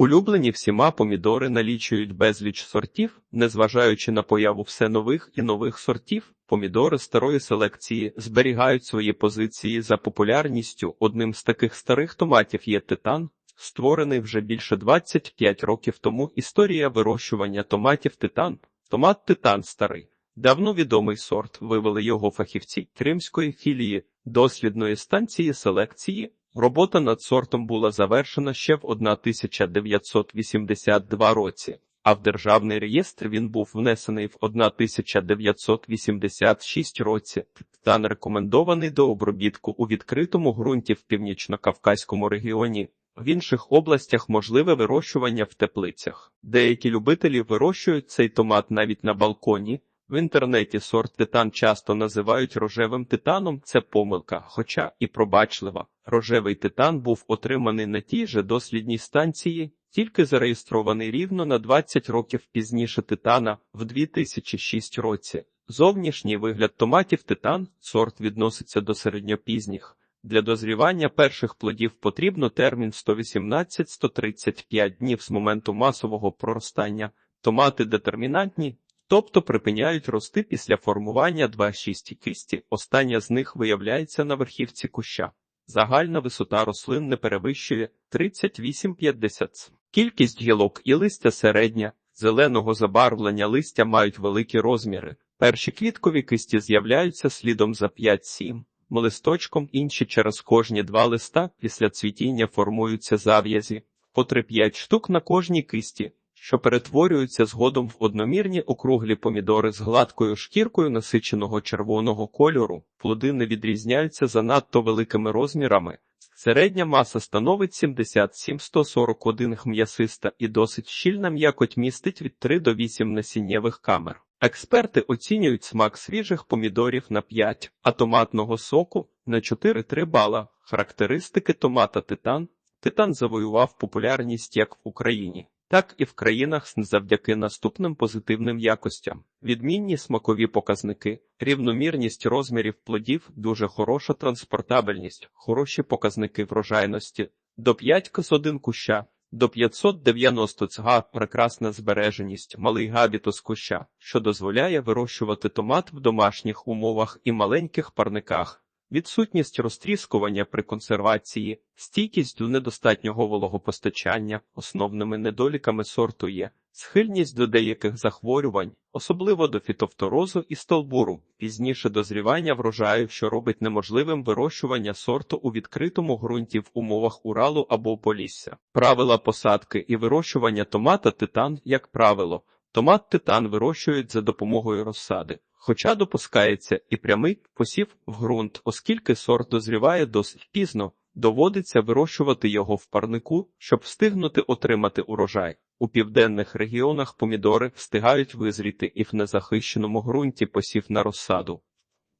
Улюблені всіма помідори налічують безліч сортів, незважаючи на появу все нових і нових сортів. Помідори старої селекції зберігають свої позиції за популярністю. Одним з таких старих томатів є титан, створений вже більше 25 років тому. Історія вирощування томатів титан. Томат титан старий. Давно відомий сорт вивели його фахівці Кримської філії дослідної станції селекції. Робота над сортом була завершена ще в 1982 році, а в державний реєстр він був внесений в 1986 році. Титан рекомендований до обробітку у відкритому ґрунті в північно-кавказькому регіоні. В інших областях можливе вирощування в теплицях. Деякі любителі вирощують цей томат навіть на балконі. В інтернеті сорт титан часто називають рожевим титаном. Це помилка, хоча і пробачлива. Рожевий титан був отриманий на тій же дослідній станції, тільки зареєстрований рівно на 20 років пізніше титана в 2006 році. Зовнішній вигляд томатів титан сорт відноситься до середньопізніх. Для дозрівання перших плодів потрібно термін 118-135 днів з моменту масового проростання. Томати детермінантні, тобто припиняють рости після формування 2-6 кисті. Остання з них виявляється на верхівці куща. Загальна висота рослин не перевищує 38-50 Кількість гілок і листя середня, зеленого забарвлення листя мають великі розміри. Перші квіткові кисті з'являються слідом за 5-7 листочком, інші через кожні два листа після цвітіння формуються зав'язі, по 3-5 штук на кожній кисті, що перетворюються згодом в одномірні округлі помідори з гладкою шкіркою насиченого червоного кольору. Плоди не відрізняються занадто великими розмірами. Середня маса становить 77-141 м'ясиста і досить щільна м'якоть містить від 3 до 8 насіннєвих камер. Експерти оцінюють смак свіжих помідорів на 5, а томатного соку на 4-3 бала. Характеристики томата титан. Титан завоював популярність як в Україні, так і в країнах завдяки наступним позитивним якостям. Відмінні смакові показники, рівномірність розмірів плодів, дуже хороша транспортабельність, хороші показники врожайності, до 5 кс 1 куща. До 590 цга прекрасна збереженість, малий габітус куща, що дозволяє вирощувати томат в домашніх умовах і маленьких парниках, відсутність розтріскування при консервації, стійкість до недостатнього вологопостачання, основними недоліками сорту є схильність до деяких захворювань, особливо до фітофторозу і столбуру, пізніше дозрівання врожаю, що робить неможливим вирощування сорту у відкритому ґрунті в умовах Уралу або Полісся. Правила посадки і вирощування томата титан, як правило, томат титан вирощують за допомогою розсади. Хоча допускається і прямий посів в ґрунт, оскільки сорт дозріває досить пізно, доводиться вирощувати його в парнику, щоб встигнути отримати урожай. У південних регіонах помідори встигають визріти і в незахищеному ґрунті посів на розсаду.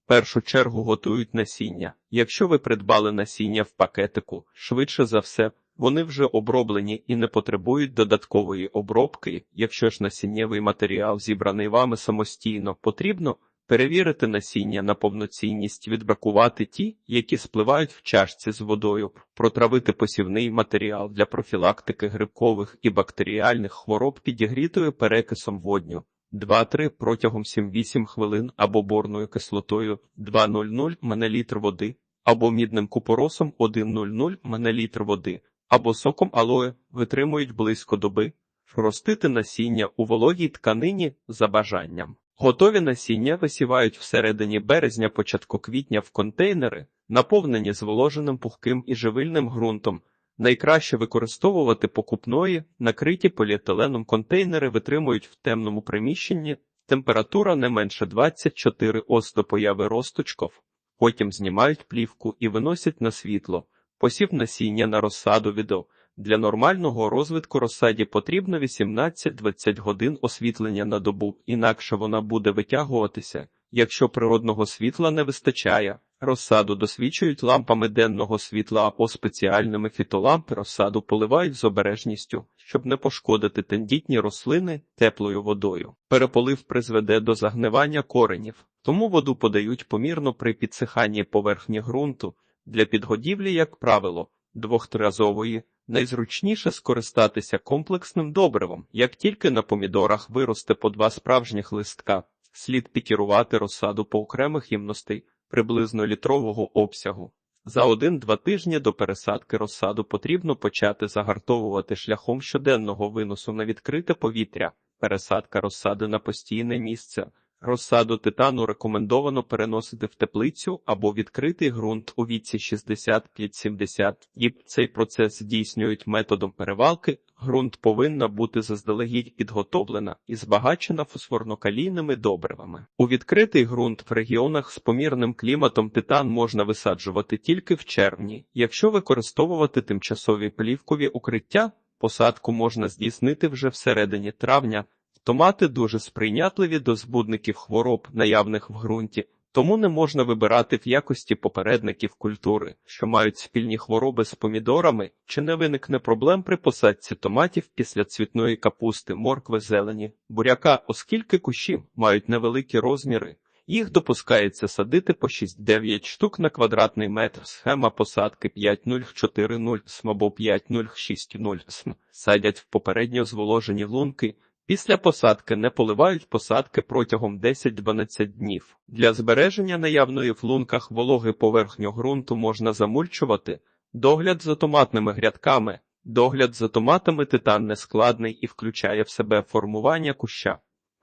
Першу чергу готують насіння. Якщо ви придбали насіння в пакетику, швидше за все, вони вже оброблені і не потребують додаткової обробки. Якщо ж насіннєвий матеріал зібраний вами самостійно, потрібно перевірити насіння на повноцінність, відбракувати ті, які спливають в чашці з водою, протравити посівний матеріал для профілактики грибкових і бактеріальних хвороб підігрітою перекисом водню. 2-3 протягом 7-8 хвилин або борною кислотою 2,00 мл води, або мідним купоросом 1,00 мл води, або соком алоє витримують близько доби, ростити насіння у вологій тканині за бажанням. Готові насіння висівають всередині березня, початку квітня в контейнери, наповнені зволоженим пухким і живильним ґрунтом. Найкраще використовувати покупної, накриті поліетиленом контейнери витримують в темному приміщенні, температура не менше 24 ос до появи росточков, потім знімають плівку і виносять на світло, посів насіння на розсаду відео. Для нормального розвитку розсаді потрібно 18-20 годин освітлення на добу, інакше вона буде витягуватися. Якщо природного світла не вистачає, розсаду досвідчують лампами денного світла або спеціальними фітолампи розсаду поливають з обережністю, щоб не пошкодити тендітні рослини теплою водою. Переполив призведе до загнивання коренів, тому воду подають помірно при підсиханні поверхні ґрунту для підгодівлі, як правило, двохтиразової Найзручніше скористатися комплексним добривом. Як тільки на помідорах виросте по два справжніх листка, слід пікірувати розсаду по окремих ємностей приблизно літрового обсягу. За один-два тижні до пересадки розсаду потрібно почати загартовувати шляхом щоденного виносу на відкрите повітря. Пересадка розсади на постійне місце. Розсаду титану рекомендовано переносити в теплицю або відкритий ґрунт у віці 65-70 діб. Цей процес здійснюють методом перевалки. Ґрунт повинна бути заздалегідь підготовлена і збагачена фосфорно-калійними добривами. У відкритий ґрунт в регіонах з помірним кліматом титан можна висаджувати тільки в червні. Якщо використовувати тимчасові плівкові укриття, посадку можна здійснити вже всередині травня. Томати дуже сприйнятливі до збудників хвороб, наявних в ґрунті, тому не можна вибирати в якості попередників культури, що мають спільні хвороби з помідорами, чи не виникне проблем при посадці томатів після цвітної капусти, моркви, зелені, буряка, оскільки кущі мають невеликі розміри. Їх допускається садити по 6-9 штук на квадратний метр. Схема посадки 5040 см або 5060 см. Садять в попередньо зволожені лунки. Після посадки не поливають посадки протягом 10-12 днів. Для збереження наявної в лунках вологи поверхню ґрунту можна замульчувати. Догляд за томатними грядками. Догляд за томатами титан нескладний і включає в себе формування куща,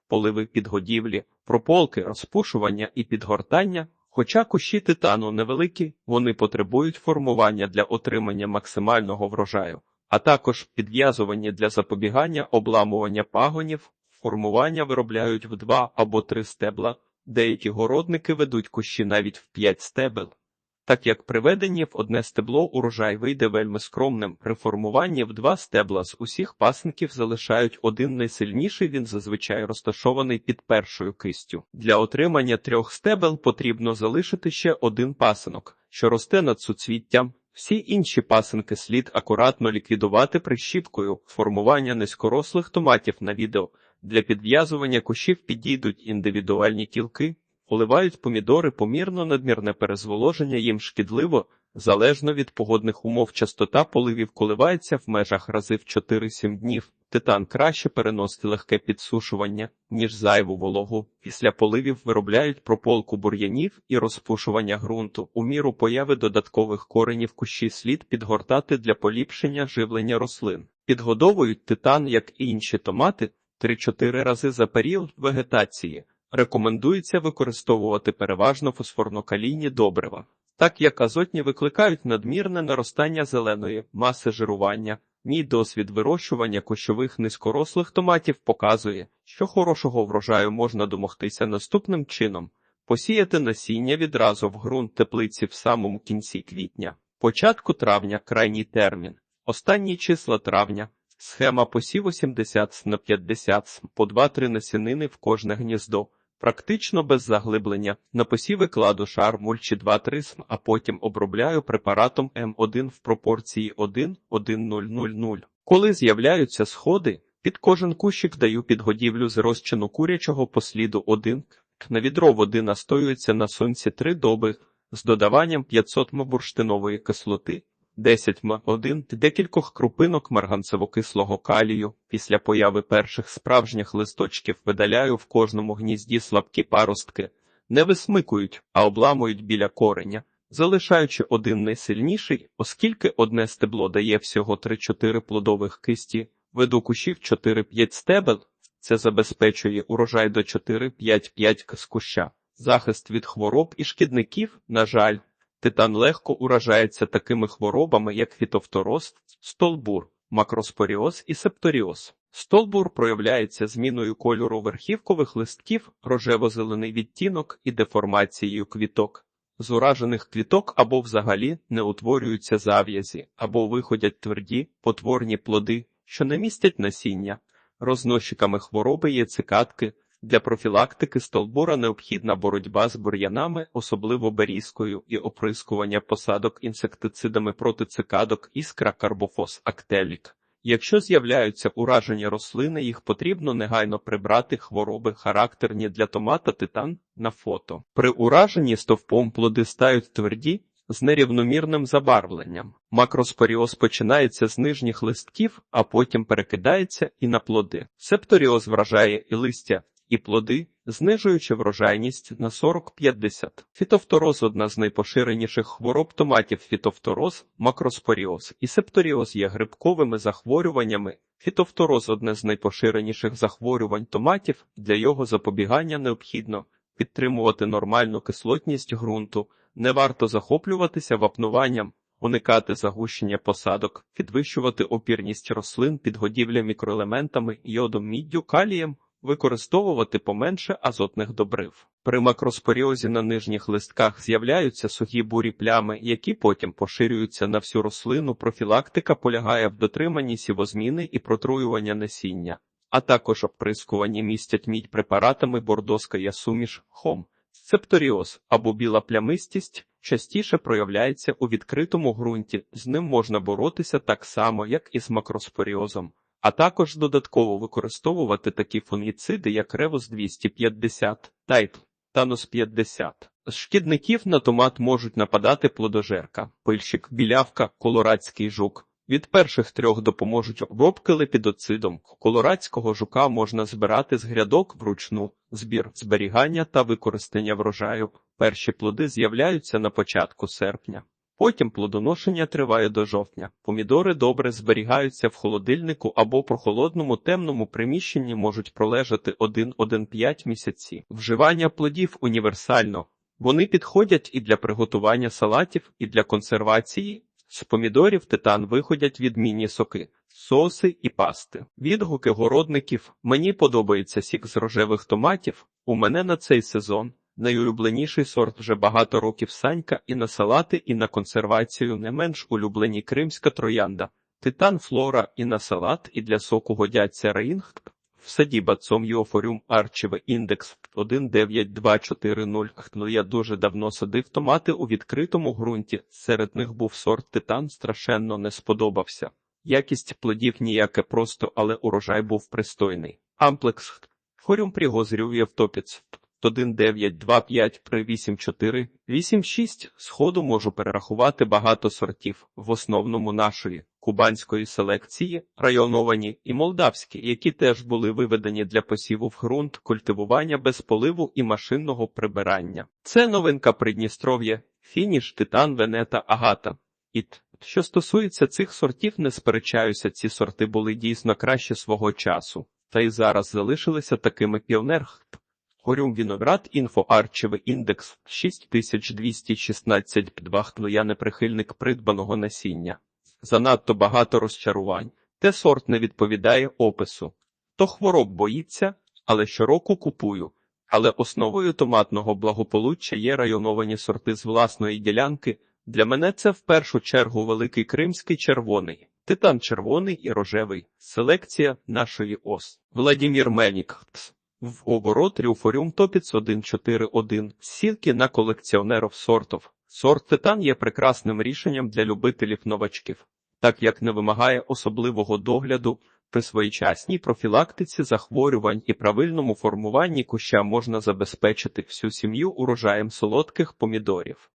поливи підгодівлі, прополки, розпушування і підгортання. Хоча кущі титану невеликі, вони потребують формування для отримання максимального врожаю а також підв'язування для запобігання обламування пагонів, формування виробляють в два або три стебла, деякі городники ведуть кущі навіть в п'ять стебел. Так як при веденні в одне стебло урожай вийде вельми скромним, при формуванні в два стебла з усіх пасинків залишають один найсильніший, він зазвичай розташований під першою кистю. Для отримання трьох стебел потрібно залишити ще один пасинок, що росте над суцвіттям. Всі інші пасинки слід акуратно ліквідувати прищіпкою. Формування низькорослих томатів на відео. Для підв'язування кущів підійдуть індивідуальні кілки, Оливають помідори помірно надмірне перезволоження їм шкідливо, залежно від погодних умов частота поливів коливається в межах рази в 4-7 днів. Титан краще переносить легке підсушування, ніж зайву вологу. Після поливів виробляють прополку бур'янів і розпушування ґрунту. У міру появи додаткових коренів кущі слід підгортати для поліпшення живлення рослин. Підгодовують титан, як і інші томати, 3-4 рази за період вегетації. Рекомендується використовувати переважно фосфорно-калійні добрива, так як азотні викликають надмірне наростання зеленої маси жирування. Мій досвід вирощування кущових низькорослих томатів показує, що хорошого врожаю можна домогтися наступним чином: посіяти насіння відразу в ґрунт теплиці в самому кінці квітня, початку травня крайній термін, останні числа травня, схема посіву 70 на 50 см, по 2-3 насінини в кожне гніздо. Практично без заглиблення. На посіви кладу шар мульчі 2-3 см, а потім обробляю препаратом М1 в пропорції 1-1-0-0-0. Коли з'являються сходи, під кожен кущик даю підгодівлю з розчину курячого посліду 1 на відро води настоюється на сонці 3 доби з додаванням 500 м кислоти. 10 м 1 декількох крупинок марганцево-кислого калію. Після появи перших справжніх листочків видаляю в кожному гнізді слабкі паростки, не висмикують, а обламують біля кореня, залишаючи один найсильніший, оскільки одне стебло дає всього 3-4 плодових кисті, веду кущів 4-5 стебел, це забезпечує урожай до 4-5-5 з куща. Захист від хвороб і шкідників, на жаль, Титан легко уражається такими хворобами, як фітофтороз, столбур, макроспоріоз і септоріоз. Столбур проявляється зміною кольору верхівкових листків, рожево-зелений відтінок і деформацією квіток. З уражених квіток або взагалі не утворюються зав'язі, або виходять тверді, потворні плоди, що не містять насіння. Рознощиками хвороби є цикадки, для профілактики столбура необхідна боротьба з бур'янами, особливо берізкою, і оприскування посадок інсектицидами проти цикадок іскра карбофос актелік. Якщо з'являються уражені рослини, їх потрібно негайно прибрати хвороби, характерні для томата титан на фото. При ураженні стовпом плоди стають тверді, з нерівномірним забарвленням. Макроспоріоз починається з нижніх листків, а потім перекидається і на плоди. Септоріоз вражає і листя, і плоди, знижуючи врожайність на 40-50. Фітофтороз – одна з найпоширеніших хвороб томатів фітофтороз, макроспоріоз і септоріоз є грибковими захворюваннями. Фітофтороз – одне з найпоширеніших захворювань томатів, для його запобігання необхідно підтримувати нормальну кислотність ґрунту, не варто захоплюватися вапнуванням, уникати загущення посадок, підвищувати опірність рослин під годівля мікроелементами, йодом, міддю, калієм, використовувати поменше азотних добрив. При макроспоріозі на нижніх листках з'являються сухі бурі плями, які потім поширюються на всю рослину. Профілактика полягає в дотриманні сівозміни і протруювання насіння, а також оприскуванні містять мідь препаратами бордоска я суміш хом. Септоріоз або біла плямистість частіше проявляється у відкритому ґрунті, з ним можна боротися так само, як і з макроспоріозом, а також додатково використовувати такі фунгіциди, як Ревус 250, Тайт, Танус 50. З шкідників на томат можуть нападати плодожерка, пильщик, білявка, колорадський жук. Від перших трьох допоможуть обробки лепідоцидом. Колорадського жука можна збирати з грядок вручну, збір, зберігання та використання врожаю. Перші плоди з'являються на початку серпня. Потім плодоношення триває до жовтня. Помідори добре зберігаються в холодильнику або прохолодному темному приміщенні можуть пролежати 1-1-5 місяці. Вживання плодів універсально. Вони підходять і для приготування салатів, і для консервації. З помідорів титан виходять відмінні соки, соуси і пасти. Відгуки городників. Мені подобається сік з рожевих томатів. У мене на цей сезон найулюбленіший сорт вже багато років санька і на салати, і на консервацію не менш улюблені кримська троянда. Титан флора і на салат, і для соку годяться рейнг. В садіба цом Йофоріум Арчеве індекс 19240. Ну я дуже давно садив томати у відкритому ґрунті. Серед них був сорт титан, страшенно не сподобався. Якість плодів ніяке просто, але урожай був пристойний. Амплекс Форіум Пригозрів Євтопіц 1925 при 84 86 Сходу можу перерахувати багато сортів, в основному нашої кубанської селекції, районовані і молдавські, які теж були виведені для посіву в ґрунт, культивування без поливу і машинного прибирання. Це новинка Придністров'я, фініш, титан, венета, агата. Іт. Що стосується цих сортів, не сперечаюся, ці сорти були дійсно краще свого часу, та й зараз залишилися такими піонер. Хорюм Віноград інфо Арчевий індекс 6216 2 Я не прихильник придбаного насіння. Занадто багато розчарувань. Те сорт не відповідає опису. То хвороб боїться, але щороку купую. Але основою томатного благополуччя є районовані сорти з власної ділянки. Для мене це в першу чергу великий кримський червоний, титан червоний і рожевий. Селекція нашої ос. Владімір Мельнік. В оборот Рюфоріум Топіц 141 сілки на колекціонеров сортов. Сорт титан є прекрасним рішенням для любителів новачків, так як не вимагає особливого догляду. При своєчасній профілактиці захворювань і правильному формуванні куща можна забезпечити всю сім'ю урожаєм солодких помідорів.